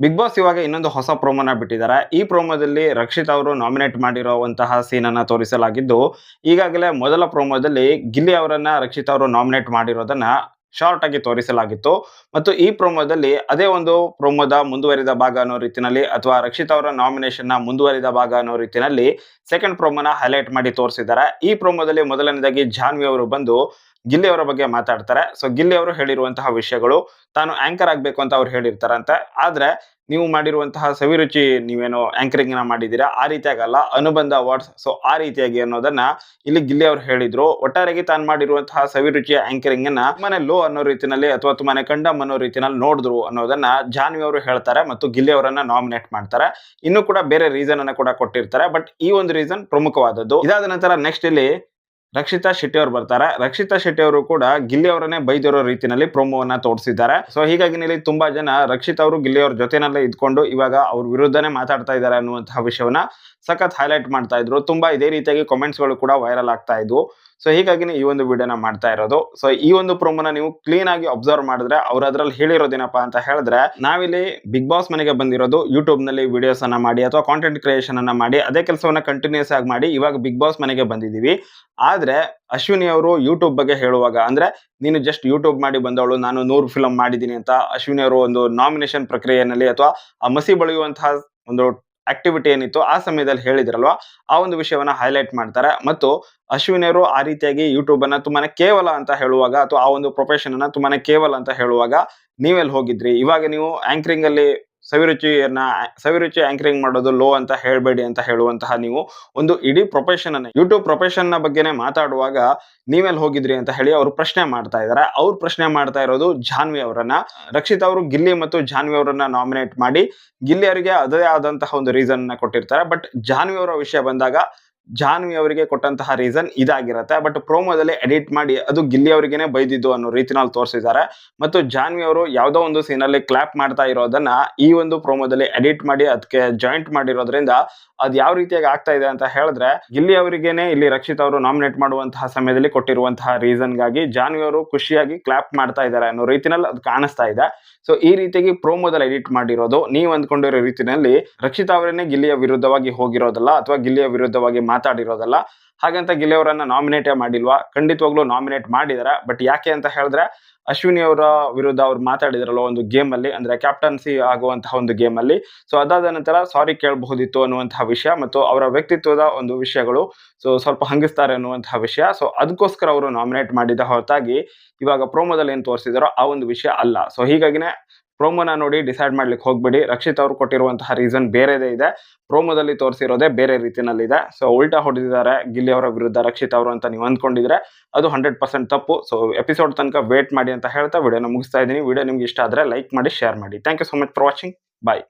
Big boss ಇವಾಗ ಇನ್ನೊಂದು ಹೊಸ ಪ್ರೋಮೋನ ಬಿಟ್ಟಿದ್ದಾರೆ. ಈ ಪ್ರೋಮೋದಲ್ಲಿ ರಕ್ಷಿತ್ ಅವರು ನಾಮಿನೇಟ್ ಮಾಡಿರುವಂತಹ ಸೀನ್ ಅನ್ನ ತೋರಿಸಲಾಗಿದ್ದು, ಈಗಾಗಲೇ ಮೊದಲ ಪ್ರೋಮೋದಲ್ಲಿ ಗಿಲ್ಲಿ ಅವರನ್ನ ರಕ್ಷಿತ್ ಅವರು ನಾಮಿನೇಟ್ ಮಾಡಿರೋದನ್ನ ಶಾರ್ಟ್ ಆಗಿ ತೋರಿಸಲಾಗಿತ್ತು. ಮತ್ತು ಈ ಪ್ರೋಮೋದಲ್ಲಿ ಅದೇ ಒಂದು ಪ್ರೋಮೋದ ಮುಂದುವರಿದ ಭಾಗ ಅನ್ನೋ ರೀತಿನಲ್ಲಿ ಅಥವಾ ರಕ್ಷಿತ್ ಅವರ ನಾಮಿನೇಷನ್ನ ಮುಂದುವರಿದ ಭಾಗ ಅನ್ನೋ ರೀತಿನಲ್ಲಿ ಸೆಕೆಂಡ್ ಪ್ರೋಮೋನ ಹೈಲೈಟ್ ಮಾಡಿ ತೋರಿಸಿದ್ದಾರೆ. ಈ ಪ್ರೋಮೋದಲ್ಲಿ ಮೊದಲನೇದಾಗಿ ಜಾನ್ವಿ ಅವರು ಬಂದು ಗಿಲ್ಲಿ ಅವರ ಬಗ್ಗೆ ಮಾತಾಡ್ತಾರೆ. ಸೊ ಗಿಲ್ಲಿ ಅವರು ಹೇಳಿರುವಂತಹ ವಿಷಯಗಳು ತಾನು ಆಂಕರ್ ಆಗ್ಬೇಕು ಅಂತ ಅವ್ರು ಹೇಳಿರ್ತಾರಂತೆ. ಆದ್ರೆ ನೀವು ಮಾಡಿರುವಂತಹ ಸವಿರುಚಿ ನೀವೇನು ಆಂಕರಿಂಗ್ನ ಮಾಡಿದ್ದೀರಾ? ಆ ರೀತಿಯಾಗಲ್ಲ. ಅನುಬಂಧ ಅವಾರ್ಡ್ಸ್ ಸೊ ಆ ರೀತಿಯಾಗಿ ಅನ್ನೋದನ್ನ ಇಲ್ಲಿ ಗಿಲ್ಲಿ ಅವ್ರು ಹೇಳಿದ್ರು. ಒಟ್ಟಾರೆಗೆ ತಾನು ಮಾಡಿರುವಂತಹ ಸವಿರುಚಿಯ ಆಂಕರಿಂಗ್ ಅನ್ನ ತುಂಬಾನೇ ಲೋ ಅನ್ನೋ ರೀತಿನಲ್ಲಿ ಅಥವಾ ತುಂಬಾನೇ ಕಂಡಮ್ ಅನ್ನೋ ರೀತಿನಲ್ಲಿ ನೋಡಿದ್ರು ಅನ್ನೋದನ್ನ ಜಾನ್ವಿ ಅವರು ಹೇಳ್ತಾರೆ ಮತ್ತು ಗಿಲ್ಲಿ ಅವರನ್ನ ನಾಮಿನೇಟ್ ಮಾಡ್ತಾರೆ. ಇನ್ನು ಕೂಡ ಬೇರೆ ರೀಸನ್ ಅನ್ನ ಕೂಡ ಕೊಟ್ಟಿರ್ತಾರೆ. ಬಟ್ ಈ ಒಂದು ರೀಸನ್ ಪ್ರಮುಖವಾದದ್ದು. ಇದಾದ ನಂತರ ನೆಕ್ಸ್ಟ್ ಇಲ್ಲಿ ರಕ್ಷಿತಾ ಶೆಟ್ಟಿ ಅವರು ಬರ್ತಾರೆ. ರಕ್ಷಿತಾ ಶೆಟ್ಟಿ ಅವರು ಕೂಡ ಗಿಲ್ಲಿ ಅವರನ್ನೇ ಬೈದಿರೋ ರೀತಿಯಲ್ಲಿ ಪ್ರೋಮೋವನ್ನ ತೋರಿಸಿದ್ದಾರೆ. ಸೊ ಹೀಗಾಗಿ ಇಲ್ಲಿ ತುಂಬಾ ಜನ ರಕ್ಷಿತ್ ಅವರು ಗಿಲ್ಲಿ ಅವ್ರ ಜೊತೆನಲ್ಲೇ ಇದ್ಕೊಂಡು ಇವಾಗ ಅವ್ರ ವಿರುದ್ಧನೇ ಮಾತಾಡ್ತಾ ಇದ್ದಾರೆ ಅನ್ನುವಂತಹ ವಿಷಯವನ್ನ ಸಖತ್ ಹೈಲೈಟ್ ಮಾಡ್ತಾ ಇದ್ರು. ತುಂಬಾ ಇದೇ ರೀತಿಯಾಗಿ ಕಾಮೆಂಟ್ಸ್ಗಳು ಕೂಡ ವೈರಲ್ ಆಗ್ತಾ ಇದ್ವು. ಸೊ ಹೀಗಾಗಿ ಈ ಒಂದು ವಿಡಿಯೋನ ಮಾಡ್ತಾ ಇರೋದು. ಸೊ ಈ ಒಂದು ಪ್ರೋಮೋನ ನೀವು ಕ್ಲೀನ್ ಆಗಿ ಅಬ್ಸರ್ವ್ ಮಾಡಿದ್ರೆ ಅವ್ರ ಅದ್ರಲ್ಲಿ ಹೇಳಿರೋದೇನಪ್ಪಾ ಅಂತ ಹೇಳಿದ್ರೆ, ನಾವಿಲ್ಲಿ ಬಿಗ್ ಬಾಸ್ ಮನೆಗೆ ಬಂದಿರೋದು. ಯೂಟ್ಯೂಬ್ನಲ್ಲಿ ವಿಡಿಯೋಸ್ ಅನ್ನ ಮಾಡಿ ಅಥವಾ ಕಾಂಟೆಂಟ್ ಕ್ರಿಯೇಷನ್ ಅನ್ನ ಮಾಡಿ, ಅದೇ ಕೆಲಸವನ್ನ ಕಂಟಿನ್ಯೂಸ್ ಆಗಿ ಮಾಡಿ ಇವಾಗ ಬಿಗ್ ಬಾಸ್ ಮನೆಗೆ ಬಂದಿದೀವಿ ಆದ್ರೆ, ಅಶ್ವಿನಿ ಅವರು ಯೂಟ್ಯೂಬ್ ಬಗ್ಗೆ ಹೇಳುವಾಗ, ಅಂದ್ರೆ ನೀನು ಜಸ್ಟ್ ಯೂಟ್ಯೂಬ್ ಮಾಡಿ ಬಂದವಳು, ನಾನು ನೂರು ಫಿಲಂ ಮಾಡಿದ್ದೀನಿ ಅಂತ ಅಶ್ವಿನಿ ಅವರು ಒಂದು ನಾಮಿನೇಷನ್ ಪ್ರಕ್ರಿಯೆಯಲ್ಲಿ ಅಥವಾ ಆ ಮಸಿ ಬಳಿಯುವಂತಹ ಒಂದು ಆಕ್ಟಿವಿಟಿ ಏನಿತ್ತು ಆ ಸಮಯದಲ್ಲಿ ಹೇಳಿದ್ರಲ್ವಾ? ಆ ಒಂದು ವಿಷಯವನ್ನ ಹೈಲೈಟ್ ಮಾಡ್ತಾರೆ. ಮತ್ತು ಅಶ್ವಿನಿಯರು ಆ ರೀತಿಯಾಗಿ ಯೂಟ್ಯೂಬ್ ಅನ್ನ ತುಂಬಾನೇ ಕೇವಲ ಅಂತ ಹೇಳುವಾಗ ಅಥವಾ ಆ ಒಂದು ಪ್ರೊಫೆಷನ್ ಅನ್ನ ತುಂಬಾನೇ ಕೇವಲ ಅಂತ ಹೇಳುವಾಗ ನೀವೆಲ್ಲಿ ಹೋಗಿದ್ರಿ? ಇವಾಗ ನೀವು ಆಂಕರಿಂಗ್ ಅಲ್ಲಿ ಸವಿರುಚಿಯನ್ನ ಸವಿರುಚಿ ಆಂಕರಿಂಗ್ ಮಾಡೋದು ಲೋ ಅಂತ ಹೇಳಬೇಡಿ ಅಂತ ಹೇಳುವಂತಹ ನೀವು ಒಂದು ಇಡೀ ಪ್ರೊಫೆಷನ್ ಅನ್ನ ಯೂಟ್ಯೂಬ್ ಪ್ರೊಫೆಷನ್ನ ಬಗ್ಗೆನೇ ಮಾತಾಡುವಾಗ ನೀವೆಲ್ಲಿ ಹೋಗಿದ್ರಿ ಅಂತ ಹೇಳಿ ಅವರು ಪ್ರಶ್ನೆ ಮಾಡ್ತಾ ಇದ್ದಾರೆ ಅವ್ರು ಪ್ರಶ್ನೆ ಮಾಡ್ತಾ ಇರೋದು ಜಾನ್ವಿ ಅವರನ್ನ. ರಕ್ಷಿತ್ ಅವರು ಗಿಲ್ಲಿ ಮತ್ತು ಜಾನ್ವಿ ಅವರನ್ನ ನಾಮಿನೇಟ್ ಮಾಡಿ ಗಿಲ್ಲಿ ಅವರಿಗೆ ಅದೇ ಆದಂತಹ ಒಂದು ರೀಸನ್ ಕೊಟ್ಟಿರ್ತಾರೆ. ಬಟ್ ಜಾನ್ವಿ ಅವರ ವಿಷಯ ಬಂದಾಗ ಜಾನ್ವಿ ಅವರಿಗೆ ಕೊಟ್ಟಂತಹ ರೀಸನ್ ಇದಾಗಿರುತ್ತೆ. ಬಟ್ ಪ್ರೋಮೋದಲ್ಲಿ ಎಡಿಟ್ ಮಾಡಿ ಅದು ಗಿಲ್ಲಿ ಅವರಿಗೆ ಬೈದಿದ್ದು ಅನ್ನೋ ರೀತಿನಲ್ಲಿ ತೋರಿಸಿದ್ದಾರೆ. ಮತ್ತು ಜಾನ್ವಿ ಅವರು ಯಾವುದೋ ಒಂದು ಸೀನಲ್ಲಿ ಕ್ಲಾಪ್ ಮಾಡ್ತಾ ಇರೋದನ್ನ ಈ ಒಂದು ಪ್ರೋಮೋದಲ್ಲಿ ಎಡಿಟ್ ಮಾಡಿ ಅದಕ್ಕೆ ಜಾಯಿಂಟ್ ಮಾಡಿರೋದ್ರಿಂದ ಅದ್ ಯಾವ ರೀತಿಯಾಗಿ ಆಗ್ತಾ ಇದೆ ಅಂತ ಹೇಳಿದ್ರೆ, ಗಿಲ್ಲಿ ಅವರಿಗೇನೆ ಇಲ್ಲಿ ರಕ್ಷಿತ್ ಅವರು ನಾಮಿನೇಟ್ ಮಾಡುವಂತಹ ಸಮಯದಲ್ಲಿ ಕೊಟ್ಟಿರುವಂತಹ ರೀಸನ್ಗಾಗಿ ಜಾನ್ವಿ ಅವರು ಖುಷಿಯಾಗಿ ಕ್ಲಾಪ್ ಮಾಡ್ತಾ ಇದ್ದಾರೆ ಅನ್ನೋ ರೀತಿನಲ್ಲಿ ಅದು ಕಾಣಿಸ್ತಾ ಇದೆ. ಸೊ ಈ ರೀತಿಯಾಗಿ ಪ್ರೋಮೋದಲ್ಲಿ ಎಡಿಟ್ ಮಾಡಿರೋದು, ನೀವು ಅಂದ್ಕೊಂಡಿರೋ ರೀತಿಯಲ್ಲಿ ರಕ್ಷಿತ್ ಅವರೇನೆ ಗಿಲ್ಲಿಯ ವಿರುದ್ಧವಾಗಿ ಹೋಗಿರೋದಲ್ಲ, ಅಥವಾ ಗಿಲ್ಲಿಯ ವಿರುದ್ಧವಾಗಿ ಮಾತಾಡಿರೋದಲ್ಲ. ಹಾಗಂತ ಗಿಲೆಯವರನ್ನ ನಾಮಿನೇಟೇ ಮಾಡಿಲ್ವಾ? ಖಂಡಿತವಾಗ್ಲೂ ನಾಮಿನೇಟ್ ಮಾಡಿದಾರೆ. ಬಟ್ ಯಾಕೆ ಅಂತ ಹೇಳಿದ್ರೆ, ಅಶ್ವಿನಿ ಅವರ ವಿರುದ್ಧ ಅವ್ರು ಮಾತಾಡಿದ್ರಲ್ಲ ಒಂದು ಗೇಮ್ ಅಲ್ಲಿ, ಅಂದ್ರೆ ಕ್ಯಾಪ್ಟನ್ಸಿ ಆಗುವಂತಹ ಒಂದು ಗೇಮ್ ಅಲ್ಲಿ. ಸೊ ಅದಾದ ನಂತರ ಸಾರಿ ಕೇಳಬಹುದಿತ್ತು ಅನ್ನುವಂತಹ ವಿಷಯ ಮತ್ತು ಅವರ ವ್ಯಕ್ತಿತ್ವದ ಒಂದು ವಿಷಯಗಳು ಸೊ ಸ್ವಲ್ಪ ಹಂಗಿಸ್ತಾರೆ ಅನ್ನುವಂತಹ ವಿಷಯ. ಸೊ ಅದಕ್ಕೋಸ್ಕರ ಅವರು ನಾಮಿನೇಟ್ ಮಾಡಿದ ಹೊರತಾಗಿ ಇವಾಗ ಪ್ರೋಮೋದಲ್ಲಿ ಏನು ತೋರಿಸಿದಾರೋ ಆ ಒಂದು ವಿಷಯ ಅಲ್ಲ. ಸೊ ಹೀಗಾಗಿನೇ ಪ್ರೋಮೋನ ನೋಡಿ ಡಿಸೈಡ್ ಮಾಡ್ಲಿಕ್ಕೆ ಹೋಗ್ಬಿಡಿ. ರಕ್ಷಿತ್ ಅವರು ಕೊಟ್ಟಿರುವಂತಹ ರೀಸನ್ ಬೇರೆದೇ ಇದೆ. ಪ್ರೋಮೋದಲ್ಲಿ ತೋರಿಸಿರೋದೇ ಬೇರೆ ರೀತಿಯಲ್ಲಿದೆ ಸೊ ಉಲ್ಟಾ ಹೊಡೆದಿದ್ದಾರೆ ಗಿಲ್ಲಿ ಅವರ ವಿರುದ್ಧ ರಕ್ಷಿತ್ ಅವರು ಅಂತ ನೀವು ಅಂದ್ಕೊಂಡಿದ್ರೆ ಅದು ಹಂಡ್ರೆಡ್ ಪರ್ಸೆಂಟ್ ತಪ್ಪು. ಸೊ ಎಪಿಸೋಡ್ ತನಕ ವೇಟ್ ಮಾಡಿ ಅಂತ ಹೇಳ್ತಾ ವಿಡಿಯೋನ ಮುಗಿಸ್ತಾ ಇದ್ದೀನಿ. ವಿಡಿಯೋ ನಿಮ್ಗೆ ಇಷ್ಟ ಆದರೆ ಲೈಕ್ ಮಾಡಿ ಶೇರ್ ಮಾಡಿ. Thank you so much for watching bye